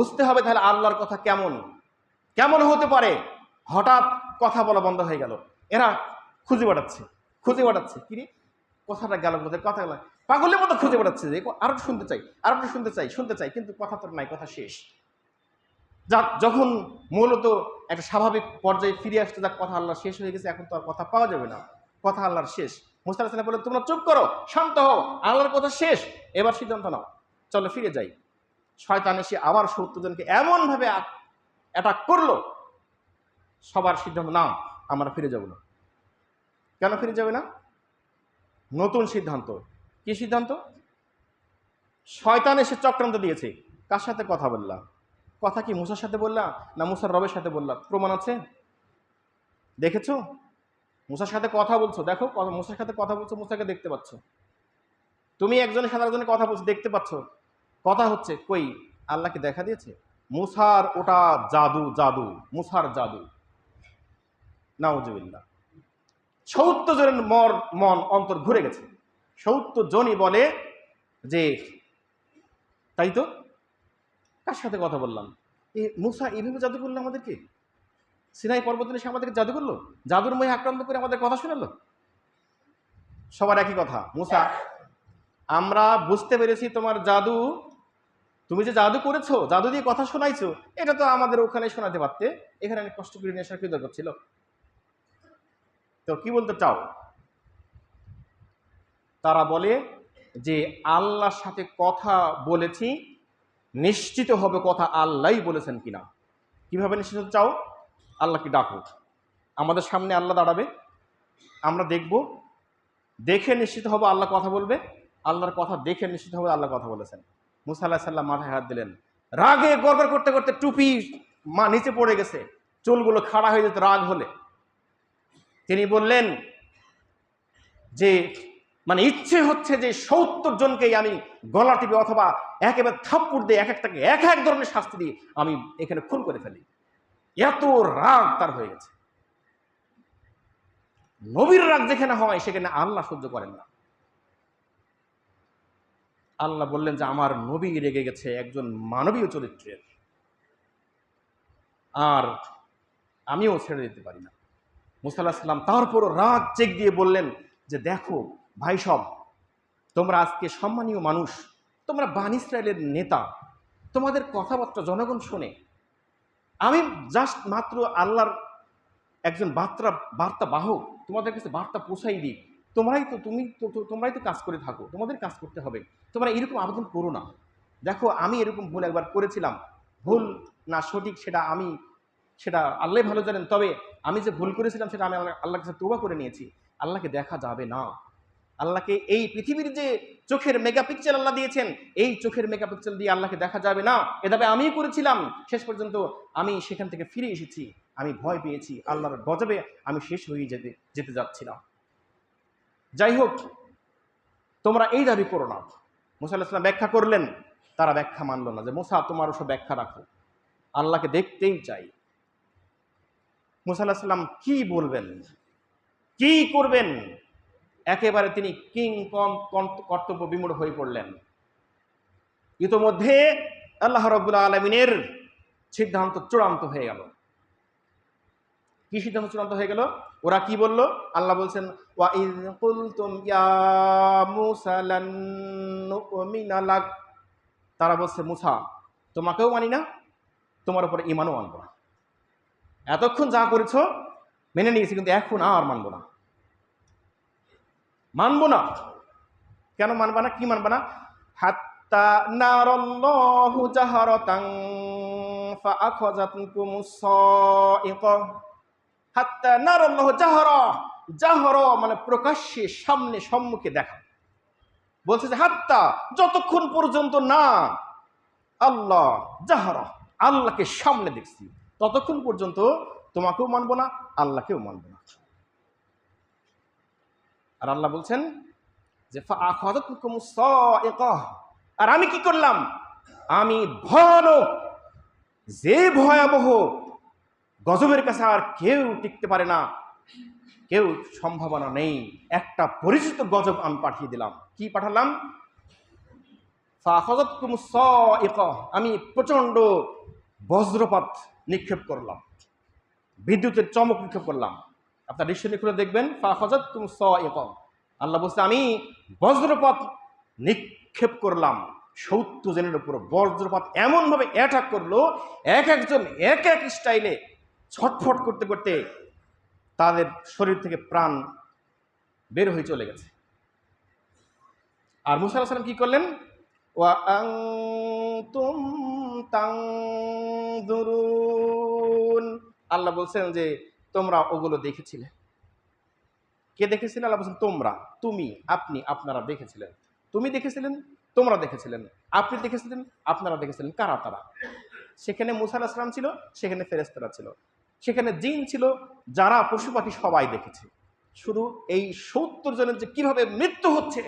বুঝতে হবে তাহলে আল্লাহর কথা কেমন? কেমন হতে পারে? হঠাৎ কথা বলা বন্ধ হয়ে গেল। এরা খুঁজে বেড়াচ্ছে খুঁজে বেড়াচ্ছে। কি রে? কথাটা গেল কোথায়? কথা গেল। পাগলের মতো খুঁজে বেড়াচ্ছে যে আরও শুনতে চাই আরও শুনতে চাই শুনতে চাই, কিন্তু কথা তো নাই, কথা শেষ। যাক যখন মূলত একটা স্বাভাবিক পর্যায়ে ফিরে আসতে যাক, কথা আল্লাহ শেষ হয়ে গেছে, এখন তো আর কথা পাওয়া যাবে না। কথা আল্লাহর শেষ। সাল্লাম বলে তোমরা চুপ করো, শান্ত হও, আল্লাহর কথা শেষ। এবার সিদ্ধান্ত নাও। চলো ফিরে যাই। শয়তান এসে আবার সত্তর জনকে এমনভাবে অ্যাটাক করল, সবার সিদ্ধান্ত না আমরা ফিরে যাব না। কেন ফিরে যাবে না? নতুন সিদ্ধান্ত। কি সিদ্ধান্ত? শয়তান এসে চক্রান্ত দিয়েছে। কার সাথে কথা বললাম? কথা কি মুসার সাথে বললাম না মুসার রবের সাথে বললাম? প্রমাণ আছে? দেখেছ? মুসার সাথে কথা বলছো, দেখো, মুসার সাথে কথা বলছো, মুসাকে দেখতে পাচ্ছ। তুমি একজনের সাথে একজনের কথা বলছো, দেখতে পাচ্ছ। কথা হচ্ছে, কই? আল্লাহকে দেখা দিয়েছে? মুসার ওটা জাদু জাদু, মুসার জাদু। নাউজুবিল্লাহ। সত্তর জনের মর, মন, অন্তর ঘুরে গেছে। সত্তর জনই বলে যে, তাই তো? কার সাথে কথা বললাম? এ মুসা এভাবে জাদু করল আমাদেরকে? সিনাই পর্বত এসে আমাদেরকে জাদু করল? জাদুর ময়ে আক্রান্ত করে আমাদের কথা শোনালো? সবার একই কথা, মুসা, আমরা বুঝতে পেরেছি তোমার জাদু তুমি যে জাদু করেছ, জাদু দিয়ে কথা শোনাইছো, এটা তো আমাদের ওখানে শোনাতে পারতে। এখানে অনেক কষ্ট করে আসার কি দরকার ছিল। তো কি বলতে চাও? তারা বলে যে, আল্লাহর সাথে কথা বলেছি, নিশ্চিত হবে কথা আল্লাহই বলেছেন কিনা। কীভাবে নিশ্চিত চাও? আল্লাহকে ডাকো। আমাদের সামনে আল্লাহ দাঁড়াবে। আমরা দেখব। দেখে নিশ্চিত হব আল্লাহ কথা বলবে। আল্লাহর কথা দেখে নিশ্চিত হবে আল্লাহ কথা বলেছেন। মুসা আল্লাহ সাল্লাম মাথায় হাত দিলেন। রাগে গড়গড় করতে করতে টুপি মা নিচে পড়ে গেছে, চুলগুলো খাড়া হয়ে যেত রাগ হলে। তিনি বললেন, যে মানে ইচ্ছে হচ্ছে যে সত্তর জনকেই আমি গলা টিপে অথবা একেবারে থাপ্পুর দিয়ে এক একটাকে এক এক ধরনের শাস্তি দিয়ে আমি এখানে খুন করে ফেলি। এত রাগ তার হয়ে গেছে। নবীর রাগ যেখানে হয়, সেখানে আল্লাহ সহ্য করেন না। আল্লাহ বললেন যে, আমার নবী রেগে গেছে একজন মানবীয় চরিত্রের। আর আমিও ছেড়ে দিতে পারি না। মুসাল্লাহ সাল্লাম তারপরও রাগ, চেক দিয়ে বললেন যে, দেখো ভাই সব, তোমরা আজকে সম্মানীয় মানুষ, তোমরা বান ইসরায়েলের নেতা, তোমাদের কথাবার্তা জনগণ শোনে। আমি জাস্ট মাত্র আল্লাহর একজন বার্তা বার্তা বাহক তোমাদের কাছে বার্তা পৌঁছাই দিই। তোমরাই তো, তুমি তোমরাই তো কাজ করে থাকো, তোমাদের কাজ করতে হবে। তোমরা এরকম আবেদন করো না। দেখো, আমি এরকম ভুল একবার করেছিলাম। ভুল না সঠিক সেটা আমি, সেটা আল্লাহ ভালো জানেন। তবে আমি যে ভুল করেছিলাম সেটা আমি আল্লাহ- কাছে তোবা করে নিয়েছি। আল্লাহকে দেখা যাবে না। আল্লাহকে এই পৃথিবীর যে চোখের মেগা মেগাপিক্সেল আল্লাহ দিয়েছেন, এই চোখের মেগাপিক্সেল দিয়ে আল্লাহকে দেখা যাবে না। এভাবে আমি করেছিলাম। শেষ পর্যন্ত আমি সেখান থেকে ফিরে এসেছি। আমি ভয় পেয়েছি। আল্লাহর গজবে আমি শেষ হয়ে যেতে যেতে যাচ্ছিলাম। যাই হোক তোমরা এই দাবি করো না। মুসা ব্যাখ্যা করলেন, তারা ব্যাখ্যা মানল না যে, মুসা, তোমার ওসব ব্যাখ্যা রাখো। আল্লাহকে দেখতেই চাই। মুসা কি বলবেন? কি করবেন? একেবারে তিনি কিং কম কর্তব্য বিমূঢ় হয়ে পড়লেন। ইতোমধ্যে আল্লাহ রবুল্লা আলমিনের সিদ্ধান্ত চূড়ান্ত হয়ে গেল। কি সিদ্ধান্ত চূড়ান্ত হয়ে গেল? ওরা কি বলল? আল্লাহ বলছেন তারা বলছে, মুসা, তোমাকেও মানি না, তোমার উপরে ইমানও মানবো না। এতক্ষণ যা করেছ, মেনে নিয়েছি, কিন্তু এখন আর মানবো না। মানবো না। কেন মানবা না? কি মানবা না? হাত্তা হাত্তা নার আল্লাহ জাহর জাহর মানে প্রকাশ্যে সামনে সম্মুখে দেখা। বলছে যে, হাত্তা, যতক্ষণ পর্যন্ত না আল্লাহ জাহর, আল্লাহকে সামনে দেখছি, ততক্ষণ পর্যন্ত তোমাকেও মানবো না, আল্লাহকেও মানবো না। আর আল্লাহ বলছেন যে আর আমি কি করলাম? আমি ভয়ানক, যে ভয়াবহ গজবের কাছে আর কেউ টিকতে পারে না। কেউ সম্ভাবনা নেই। একটা পরিচিত গজব আমি পাঠিয়ে দিলাম। কি পাঠালাম? আমি প্রচণ্ড বজ্রপাত নিক্ষেপ করলাম। বিদ্যুতের চমক নিক্ষেপ করলাম। আপনার দৃশ্য খুলে দেখবেন ফাখজাতকুম সাইকা। আল্লাহ বলছে, আমি বজ্রপাত নিক্ষেপ করলাম। সত্য জনের উপর বজ্রপাত এমনভাবে অ্যাটাক করল, এক একজন, এক এক স্টাইলে ছটফট করতে করতে তাদের শরীর থেকে প্রাণ বের হয়ে চলে গেছে। আর মুসা আলাহিসাল্লাম কি করলেন? ওয়া তানজুরুন। আল্লাহ বলছেন যে, তোমরা ওগুলো দেখেছিলে। কে দেখেছিলেন? আল্লাহ বলছেন, তোমরা, তুমি, আপনি, আপনারা দেখেছিলেন। তুমি দেখেছিলেন? তোমরা দেখেছিলেন। আপনি দেখেছিলেন? আপনারা দেখেছিলেন। কারা তারা? সেখানে মুসা আলাহিসাম ছিল, সেখানে ফেরেস্তারা ছিল। সেখানে জিন ছিল যারা পশু পাখি সবাই দেখেছে। শুধু এই সত্তর জনের যে কীভাবে মৃত্যু হচ্ছে,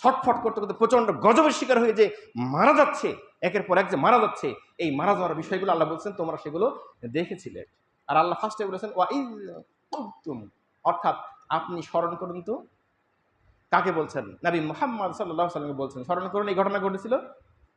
ছটফট করতে করতে প্রচণ্ড গজবের শিকার হয়ে যে মারা যাচ্ছে, একের পর এক যে মারা যাচ্ছে, এই মারা যাওয়ার বিষয়গুলো আল্লাহ বলছেন, তোমরা সেগুলো দেখেছিলে। আর আল্লাহ ফার্স্টে বলেছেন অর্থাৎ আপনি স্মরণ করুন তো। কাকে বলছেন? নবী মোহাম্মদ সাল্লাহ সাল্লামকে বলছেন। স্মরণ করুন, এই ঘটনা ঘটেছিল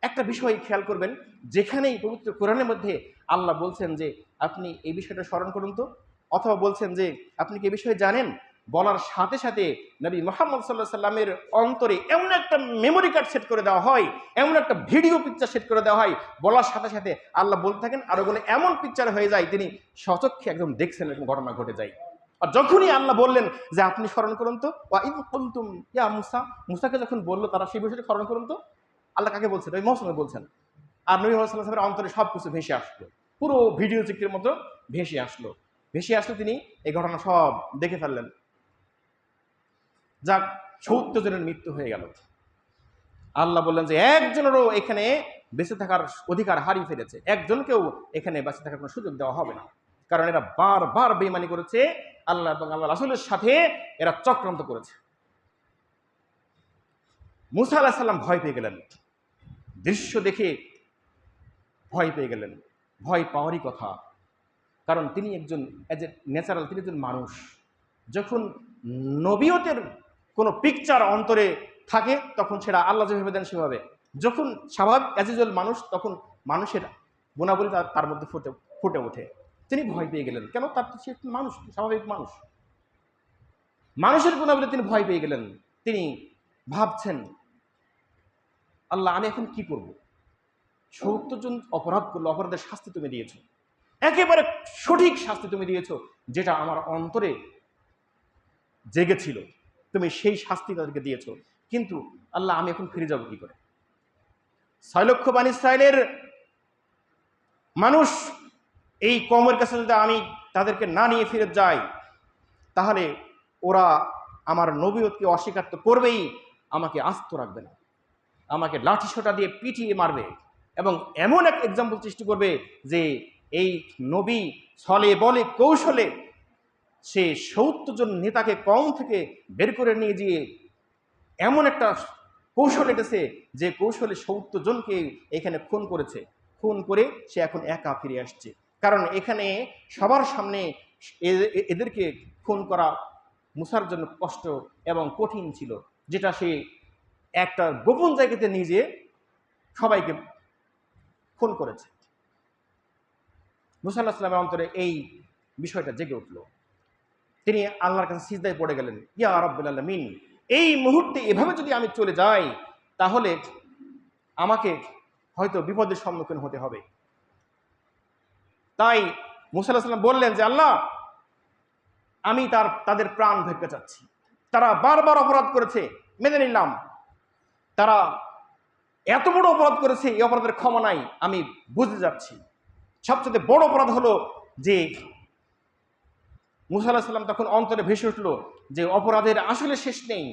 একটা বিষয় খেয়াল করবেন, যেখানেই পবিত্র কোরআনের মধ্যে আল্লাহ বলছেন যে, আপনি এই বিষয়টা স্মরণ করুন তো, অথবা বলছেন যে, আপনি কি বিষয়ে জানেন? বলার সাথে সাথে নবী মোহাম্মদ সাল্লাহ সাল্লামের অন্তরে এমন একটা মেমোরি কার্ড সেট করে দেওয়া হয়, এমন একটা ভিডিও পিকচার সেট করে দেওয়া হয়, বলার সাথে সাথে আল্লাহ বলতে থাকেন, আর ওগুলো এমন পিকচার হয়ে যায়, তিনি সচক্ষে একদম দেখছেন এরকম ঘটনা ঘটে যায়। আর যখনই আল্লাহ বললেন যে, আপনি স্মরণ করুন তো ইন কুনতুম, ইয়া মুসা, মুসাকে যখন বলল, তারা সেই বিষয়টা স্মরণ করুন তো আল্লাহ কাকে বলছেন? ওই মৌসুমে বলছেন। আর নবী সাল্লামের অন্তরে সব কিছু ভেসে আসলো। পুরো ভিডিও চিত্রের মতো ভেসে আসলো। ভেসে আসলে তিনি এই ঘটনা সব দেখে ফেললেন। যাক, সত্তর জনের মৃত্যু হয়ে গেল। আল্লাহ বললেন যে, একজনেরও এখানে বেঁচে থাকার অধিকার হারিয়ে ফেলেছে। একজনকেও এখানে বেঁচে থাকার কোনো সুযোগ দেওয়া হবে না। কারণ এরা বারবার বেইমানি করেছে আল্লাহ এবং আল্লাহ রাসুলের সাথে এরা চক্রান্ত করেছে। মুসা আল্লাহ সাল্লাম ভয় পেয়ে গেলেন। দৃশ্য দেখে ভয় পেয়ে গেলেন। ভয় পাওয়ারই কথা। কারণ তিনি একজন অ্যাজ এ ন্যাচারাল তিনি একজন মানুষ। যখন নবীয়তের কোনো পিকচার অন্তরে থাকে, তখন সেটা আল্লাহ যেভাবে দেন সেভাবে। যখন স্বাভাবিক অ্যাজ অ্যাজিজুয়াল মানুষ, তখন মানুষের গুণাবলী তার তার মধ্যে ফুটে ফুটে ওঠে। তিনি ভয় পেয়ে গেলেন। কেন? তার সে মানুষ, স্বাভাবিক মানুষ। মানুষের গুণাবলী তিনি ভয় পেয়ে গেলেন। তিনি ভাবছেন আল্লাহ, আমি এখন কি করব? সত্তর জন অপরাধ করল, অপরাধের শাস্তি তুমি দিয়েছ। একেবারে সঠিক শাস্তি তুমি দিয়েছ, যেটা আমার অন্তরে জেগেছিল তুমি সেই শাস্তি তাদেরকে দিয়েছ। কিন্তু আল্লাহ, আমি এখন ফিরে যাব কি করে? ছয় লক্ষ বাণী ইসরায়েলের মানুষ এই কমের কাছে যদি আমি তাদেরকে না নিয়ে ফিরে যাই, তাহলে ওরা আমার নবীয়তকে অস্বীকার তো করবেই, আমাকে আস্ত রাখবে না। আমাকে লাঠি সোটা দিয়ে পিটিয়ে মারবে এবং এমন এক এক্সাম্পল সৃষ্টি করবে যে এই নবী ছলে বলে কৌশলে সে সত্তর জন নেতাকে কম থেকে বের করে নিয়ে গিয়ে এমন একটা কৌশল এটেছে যে কৌশলে সত্তর জনকে এখানে খুন করেছে। খুন করে সে এখন একা ফিরে আসছে। কারণ এখানে সবার সামনে এদেরকে খুন করা মুসার জন্য কষ্ট এবং কঠিন ছিল, যেটা সে একটা গোপন জায়গাতে নিজে সবাইকে খুন করেছে। মুসা আল্লাহ সাল্লামের অন্তরে এই বিষয়টা জেগে উঠল। তিনি আল্লাহর কাছে সিজদায় পড়ে গেলেন, ইয়া রব্বুল আলমিন, এই মুহূর্তে এভাবে যদি আমি চলে যাই, তাহলে আমাকে হয়তো বিপদের সম্মুখীন হতে হবে। তাই মুসা আল্লাহ সাল্লাম বললেন যে, আল্লাহ, আমি তার, তাদের প্রাণ ভেঙে চাচ্ছি। তারা বারবার অপরাধ করেছে, মেনে নিলাম। তারা এত বড় অপরাধ করেছে, এই অপরাধের ক্ষমা নাই, আমি বুঝতে যাচ্ছি। সবচেয়ে বড় অপরাধ হলো যে মুসা আল্লাহ সাল্লাম তখন অন্তরে ভেসে উঠল যে অপরাধের আসলে শেষ নেই।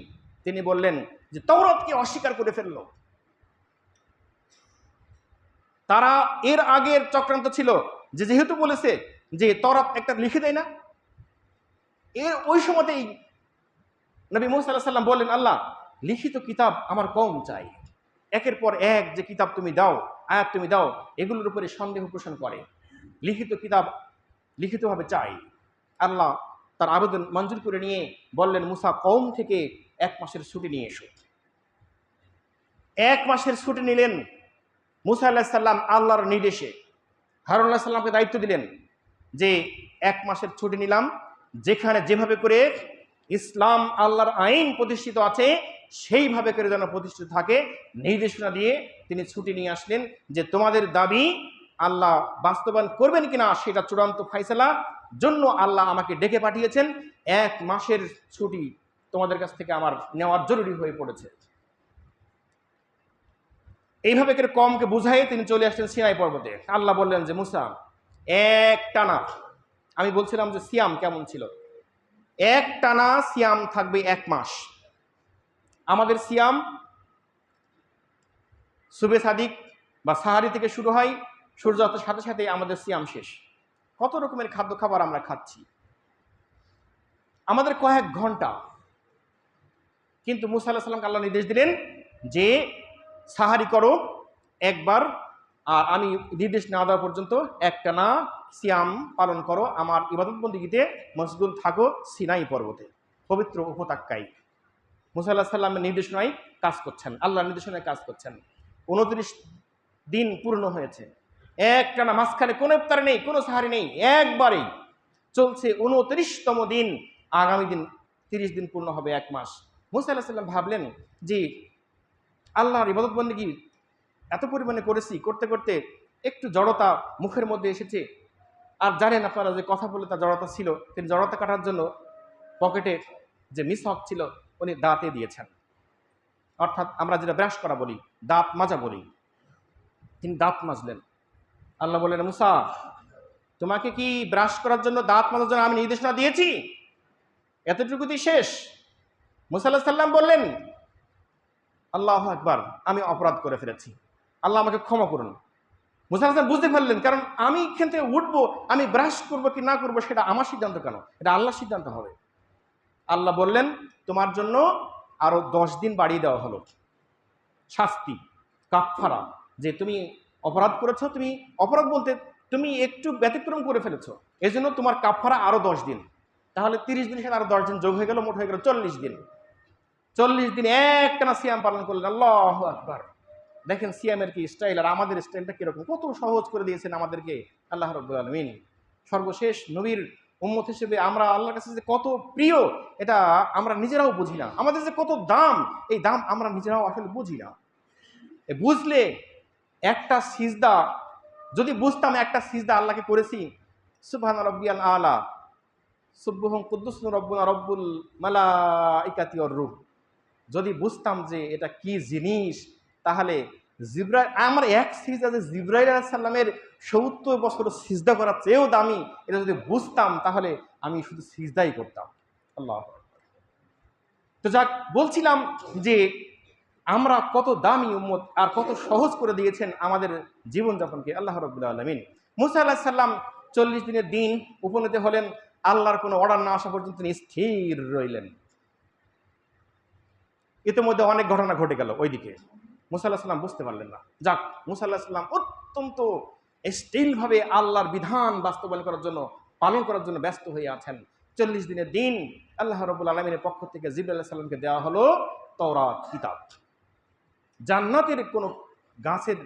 তিনি বললেন যে তৌরাতকে অস্বীকার করে ফেলল। তারা এর আগের চক্রান্ত ছিল যে যেহেতু বলেছে যে তরাত একটা লিখে দেয় না, এর ওই সময়তেই নবী মুসা আল্লাহ সাল্লাম বললেন, আল্লাহ লিখিত কিতাব আমার কম চাই। একের পর এক যে কিতাব তুমি দাও, আয়াত তুমি দাও, এগুলোর উপরে সন্দেহ পোষণ করে। লিখিত কিতাব লিখিতভাবে চাই। আল্লাহ তার আবেদন মঞ্জুর করে নিয়ে বললেন, মুসা কম থেকে এক মাসের ছুটি নিয়ে এসো। এক মাসের ছুটি নিলেন মুসা আল্লাহ সাল্লাম আল্লাহর নির্দেশে। হারুন আল্লাহ সাল্লামকে দায়িত্ব দিলেন যে, এক মাসের ছুটি নিলাম, যেখানে যেভাবে করে ইসলাম আল্লাহর আইন প্রতিষ্ঠিত আছে সেইভাবে করে যেন প্রতিষ্ঠিত থাকে, নির্দেশনা দিয়ে তিনি ছুটি নিয়ে আসলেন যে তোমাদের দাবি আল্লাহ বাস্তবায়ন করবেন কিনা সেটা চূড়ান্ত ফাইসলা জন্য আল্লাহ আমাকে ডেকে পাঠিয়েছেন। এক মাসের ছুটি তোমাদের কাছ থেকে আমার নেওয়ার জরুরি হয়ে পড়েছে। এইভাবে করে কমকে বুঝাই তিনি চলে আসলেন সিনাই পর্বতে। আল্লাহ বললেন যে, মুসা, এক টানা, আমি বলছিলাম যে, সিয়াম কেমন ছিল? এক টানা সিয়াম থাকবে এক মাস। আমাদের সিয়াম সুবে সাদিক বা সাহারি থেকে শুরু হয় সূর্যাস্তের সাথে সাথে আমাদের সিয়াম শেষ। কত রকমের খাদ্য খাবার আমরা খাচ্ছি? আমাদের কয়েক ঘণ্টা। কিন্তু মুসা আল্লাহ সাল্লামকে আল্লাহ নির্দেশ দিলেন যে, সাহারি করো একবার, আর আমি নির্দেশ না দেওয়া পর্যন্ত একটানা সিয়াম পালন করো। আমার ইবাদতবন্দিগিতে মসগুল থাকো সিনাই পর্বতে। পবিত্র উপত্যকায়। মুসা আল্লাহ সাল্লামের নির্দেশনায় কাজ করছেন, আল্লাহর নির্দেশনায় কাজ করছেন। উনত্রিশ দিন পূর্ণ হয়েছে। একটানা মাঝখানে কোনো ইফতার নেই, কোনো সাহারি নেই, একবারেই চলছে উনত্রিশতম দিন। আগামী দিন তিরিশ দিন পূর্ণ হবে এক মাস। মুসা আল্লাহ সাল্লাম ভাবলেন যে আল্লাহর ইবাদত বন্দী এত পরিমাণে করেছি? করতে করতে একটু জড়তা মুখের মধ্যে এসেছে। আর জানেন আপনারা যে কথা বলে তার জড়তা ছিল তিনি জড়তা কাটার জন্য পকেটে যে মিস হক ছিল উনি দাঁতে দিয়েছেন। অর্থাৎ আমরা যেটা ব্রাশ করা বলি, দাঁত মাজা বলি। তিনি দাঁত মাজলেন। আল্লাহ বললেন, মুসা, তোমাকে কি ব্রাশ করার জন্য দাঁত মাজার জন্য আমি নির্দেশনা দিয়েছি? এতটুকুতেই শেষ। মুসা সাল্লাম বললেন, আল্লাহ একবার আমি অপরাধ করে ফেলেছি। আল্লাহ আমাকে ক্ষমা করুন। মুসা হাসান বুঝতে পারলেন, কারণ আমি এখান থেকে উঠবো, আমি ব্রাশ করব কি না করব, সেটা আমার সিদ্ধান্ত কেন? এটা আল্লাহর সিদ্ধান্ত হবে। আল্লাহ বললেন তোমার জন্য আরও দশ দিন বাড়িয়ে দেওয়া হলো। শাস্তি কাফারা যে তুমি অপরাধ করেছ, তুমি অপরাধ বলতে তুমি একটু ব্যতিক্রম করে ফেলেছো। এই জন্য তোমার কাফারা আরও দশ দিন। তাহলে তিরিশ দিন সাথে আরও দশ দিন যোগ হয়ে গেল, মোট হয়ে গেল চল্লিশ দিন। চল্লিশ দিন একটানা সিয়াম পালন করলেন, আল্লাহ আকবার। দেখেন সিয়ামের কি স্টাইল আর আমাদের স্টাইলটা কীরকম? কত সহজ করে দিয়েছেন আমাদেরকে, আল্লাহ রব্বুল আলমিন। সর্বশেষ নবীর উম্মত হিসেবে আমরা আল্লাহর কাছে যে কত প্রিয়, এটা আমরা নিজেরাও বুঝি না। আমাদের যে কত দাম, এই দাম আমরা নিজেরাও আসলে বুঝি না। বুঝলে একটা সিজদা, যদি বুঝতাম একটা সিজদা আল্লাহকে করেছি সুবহান রব্বিয়াল আলা সুব্বহম কুদ্দুস রব্বুনা রব্বুল মালা ইকাতি রূপ যদি বুঝতাম যে এটা কি জিনিস, তাহলে জিব্রাইল আমার এক সিজদা যে জিব্রাইল সাল্লামের সত্তর বছর সিজদা করার চেয়েও দামি। এটা যদি বুঝতাম, তাহলে আমি শুধু সিজদাই করতাম। আল্লাহ তো যাক, বলছিলাম যে আমরা কত দামি উম্মত আর কত সহজ করে দিয়েছেন আমাদের জীবনযাপনকে আল্লাহ রবুল্লা আলমিন। মুসা আল্লাহ সাল্লাম চল্লিশ দিনের দিন উপনীত হলেন, আল্লাহর কোনো অর্ডার না আসা পর্যন্ত তিনি স্থির রইলেন। ইতিমধ্যে অনেক ঘটনা ঘটে গেল ওইদিকে। মুসাল্লাহ সাল্লাম বুঝতে পারলেন না। যাক মুসাল্লাহ সাল্লাম অত্যন্ত স্টিলভাবে আল্লাহর বিধান বাস্তবায়ন করার জন্য, পালন করার জন্য ব্যস্ত হয়ে আছেন। চল্লিশ দিনের দিন আল্লাহ রবুল আলমিনের পক্ষ থেকে জিব আল্লাহ সাল্লামকে দেওয়া হলো তওরাত, কিতাব। জান্নাতের কোনো গাছের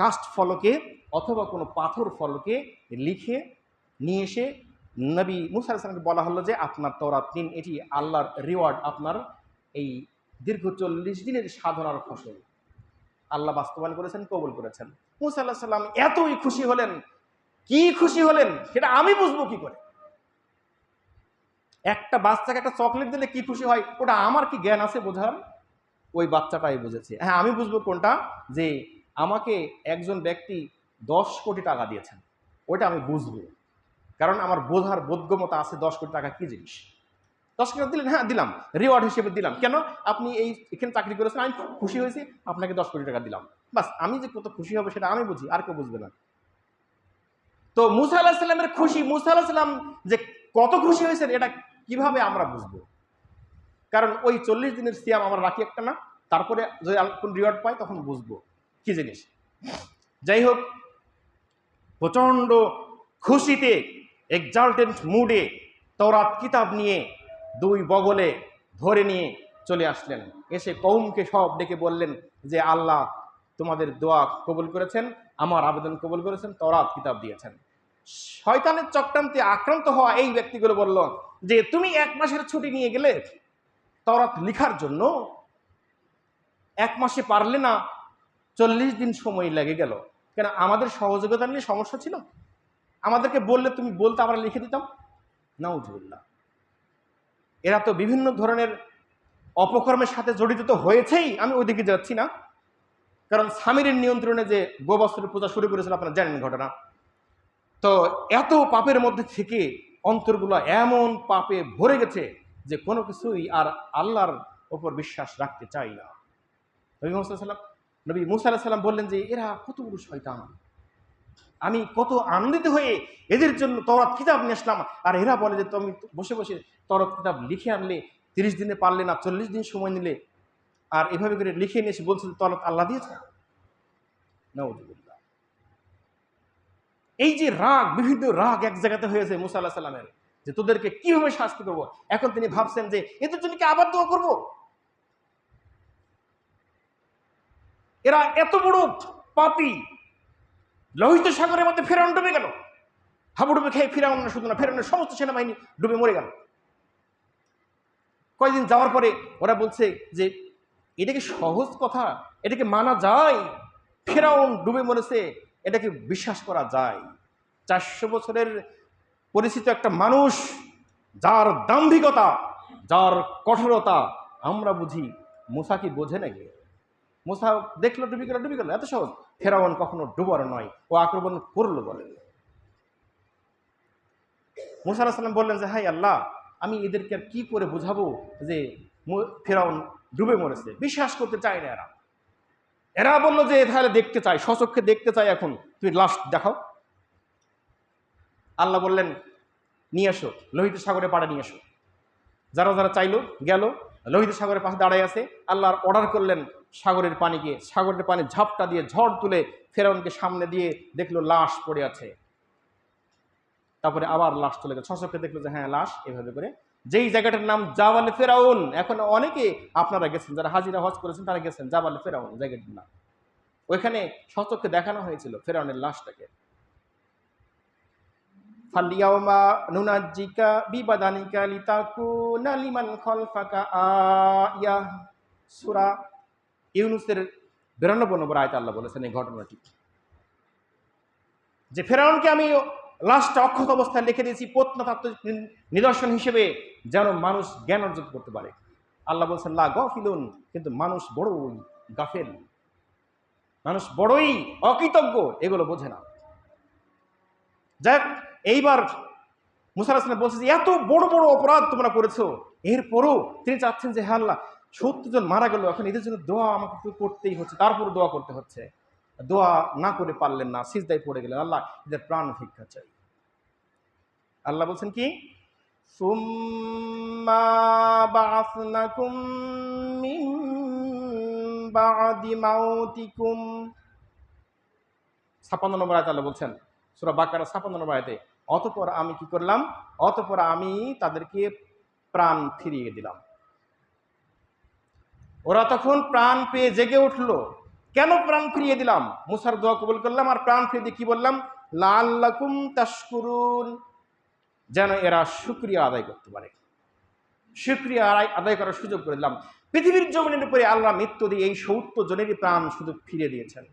কাস্ট ফলকে অথবা কোনো পাথর ফলকে লিখে নিয়ে এসে নবী মুসা বলা হলো যে, আপনার তওরাত নিন এটি আল্লাহর রিওয়ার্ড আপনার এই দীর্ঘ চল্লিশ দিনের সাধনার ফসল। আল্লাহ বাস্তবায়ন করেছেন, কবুল করেছেন। মুসা আল্লাহ সাল্লাম এতই খুশি হলেন, কি খুশি হলেন সেটা আমি বুঝব কি করে? একটা বাচ্চাকে একটা চকলেট দিলে কি খুশি হয়, ওটা আমার কি জ্ঞান আছে বোঝার? ওই বাচ্চাটাই বুঝেছে। হ্যাঁ আমি বুঝব কোনটা? যে আমাকে একজন ব্যক্তি দশ কোটি টাকা দিয়েছেন, ওইটা আমি বুঝব। কারণ আমার বোঝার বোধগমতা আছে দশ কোটি টাকা, কি জিনিস? দশ কোটি দিলেন হ্যাঁ দিলাম। রিওয়ার্ড হিসেবে দিলাম। কেন? আপনি এই, এখানে চাকরি করেছেন, আমি খুশি হয়েছি, আপনাকে দশ কোটি টাকা দিলাম। বাস, আমি যে কত খুশি হবে সেটা আমি বুঝি, আর কেউ বুঝবে না। তো মুসা আল্লাহ সাল্লামের খুশি, মুসা আল্লাহ সাল্লাম যে কত খুশি হয়েছেন, এটা কীভাবে আমরা বুঝব? কারণ ওই চল্লিশ দিনের সিয়াম আমরা রাখি একটা না, তারপরে যদি কোন রিওয়ার্ড পাই, তখন বুঝব। কি জিনিস? যাই হোক, প্রচণ্ড খুশিতে এক্সাল্টেন্ট মুডে তরাত কিতাব নিয়ে দুই বগলে ধরে নিয়ে চলে আসলেন। এসে কৌমকে সব ডেকে বললেন যে, আল্লাহ তোমাদের দোয়া কবুল করেছেন, আমার আবেদন কবুল করেছেন তরাত কিতাব দিয়েছেন। শয়তানের চক্রান্তে আক্রান্ত হওয়া এই ব্যক্তিগুলো বলল, যে, তুমি এক মাসের ছুটি নিয়ে গেলে তরাত লিখার জন্য এক মাসে পারলে না চল্লিশ দিন সময় লেগে গেল। কেন, আমাদের সহযোগিতা নিয়ে সমস্যা ছিল? আমাদেরকে বললে তুমি বলতে, আমরা লিখে দিতাম? নাউজুবিল্লাহ। এরা তো বিভিন্ন ধরনের অপকর্মের সাথে জড়িত তো হয়েছেই, আমি ওইদিকে যাচ্ছি না। কারণ স্বামীর নিয়ন্ত্রণে যে গোবস্ত্রের পূজা শুরু করেছিল, আপনারা জানেন ঘটনা। তো এত পাপের মধ্যে থেকে অন্তরগুলো এমন পাপে ভরে গেছে যে কোনো কিছুই আর আল্লাহর ওপর বিশ্বাস রাখতে চাই না। নবী মোহাম্মদ সাল্লাম নবী মুসা সাল্লাম বললেন যে, এরা কত বড় শয়তান। আমি কত আনন্দিত হয়ে এদের জন্য তরত কিতাব নিয়ে আসলাম। আর এরা বলে যে, তুমি বসে বসে তরত কিতাব লিখে আনলে, তিরিশ দিনে পারলে না, চল্লিশ দিন সময় নিলে, আর এভাবে করে লিখে নিয়ে এসে বলছে যে তরত আল্লাহ দিয়েছে? এই যে রাগ বিভিন্ন রাগ এক জায়গাতে হয়েছে মুসা আল্লাহ সাল্লামের, যে তোদেরকে কীভাবে শাস্তি করব? এখন তিনি ভাবছেন যে, এদের জন্য কি আবার দোয়া করব? এরা এত বড় পাপি, লোহিত সাগরের মধ্যে ফেরাউন ডুবে গেল। হাবুডুবে খেয়ে ফিরাউন শুধু না, ফেরাউনের সমস্ত সেনাবাহিনী ডুবে মরে গেল। কয়েকদিন যাওয়ার পরে ওরা বলছে যে, এটা কি সহজ কথা? এটাকে মানা যায়? ফেরাউন ডুবে মরেছে এটাকে বিশ্বাস করা যায়? চারশো বছরের পরিচিত একটা মানুষ, যার দাম্ভিকতা, যার কঠোরতা আমরা বুঝি, মুসা কি বোঝে নাকি? মুসা দেখল, ডুবি গেল ডুবি গেল, এত সহজ। ফেরাউন কখনো ডুবার নয়, ও আক্রমণ করল বলে। মুসা আলাহিসাল্লাম বললেন যে হাই আল্লাহ আমি এদেরকে আর কি করে বোঝাবো যে ফেরাউন ডুবে মরেছে? বিশ্বাস করতে চায় না এরা। এরা বলল যে, তাহলে দেখতে চাই, সচক্ষে দেখতে চাই এখন। তুমি লাশ দেখাও। আল্লাহ বললেন, নিয়ে আসো লোহিত সাগরে পাড়া নিয়ে আসো যারা যারা চাইলো, গেল, লোহিত সাগরের পাশে দাঁড়ায় আছে। আল্লাহর অর্ডার করলেন সাগরের পানিকে, সাগরের পানি ঝাপটা দিয়ে ঝড় তুলে ফেরাউনকে সামনে দিয়ে দেখল লাশ পড়ে আছে। তারপরে আবার লাশ চলে গেল। ছশোকে দেখল যে হ্যাঁ লাশ, এভাবে করে। যেই জায়গাটার নাম জাওয়ালে ফেরাউন, এখন অনেকে আপনারা গেছেন, যারা হাজিরা হজ করেছেন, তারা গেছেন জাবালে ফেরাউন জায়গাটির নাম। ওইখানে সচক্ষে দেখানো হয়েছিল ফেরাউনের লাশটাকে। নুনাজ্জিকা বিবাদানিকা ইউনুসের 92 নম্বর আল্লাহ বলেছেন এই ঘটনাটি। যে ফেরাউনকে আমি লাশটা অক্ষত অবস্থায় লিখে দিয়েছি প্রত্নতাত্ত্বিক নিদর্শন হিসেবে যেন মানুষ জ্ঞান অর্জন করতে পারে। আল্লাহ বলছেন, লা গফিলুন কিন্তু মানুষ বড়ই গাফেল। মানুষ বড়ই অকৃতজ্ঞ, এগুলো বোঝে না। যাক, এইবার মুসার বলছে যে, এত বড় বড় অপরাধ তোমরা করেছ। এরপরও তিনি চাচ্ছেন যে হ্যাঁ আল্লাহ, সত্তর জন মারা গেল, এখন এদের জন্য দোয়া আমাকে করতেই হচ্ছে তারপরে দোয়া করতে হচ্ছে। দোয়া না করে পারলেন না, সিজদায় পড়ে গেলেন। আল্লাহ এদের প্রাণ ভিক্ষা চাই। আল্লাহ বলছেন কি? মাউতিকুম। নম্বর আয়াত আল্লাহ বলছেন, সুরা বাকারা ছাপ্পান্ন নম্বর আয়াতে, অতপর আমি কি করলাম? অতপর আমি তাদেরকে প্রাণ ফিরিয়ে দিলাম। ওরা তখন প্রাণ পেয়ে জেগে উঠল। কেন প্রাণ ফিরিয়ে দিলাম? মুসার দোয়া কবুল করলাম আর প্রাণ ফিরিয়ে কি বললাম? লাল্লাকুম তাস্কুরুন যেন এরা সুক্রিয়া আদায় করতে পারে। সুক্রিয়া আদায় করার সুযোগ করে দিলাম। পৃথিবীর জমিনের উপরে আল্লাহ মৃত্যু দিয়ে এই সত্তর জনেরই প্রাণ শুধু ফিরিয়ে দিয়েছেন।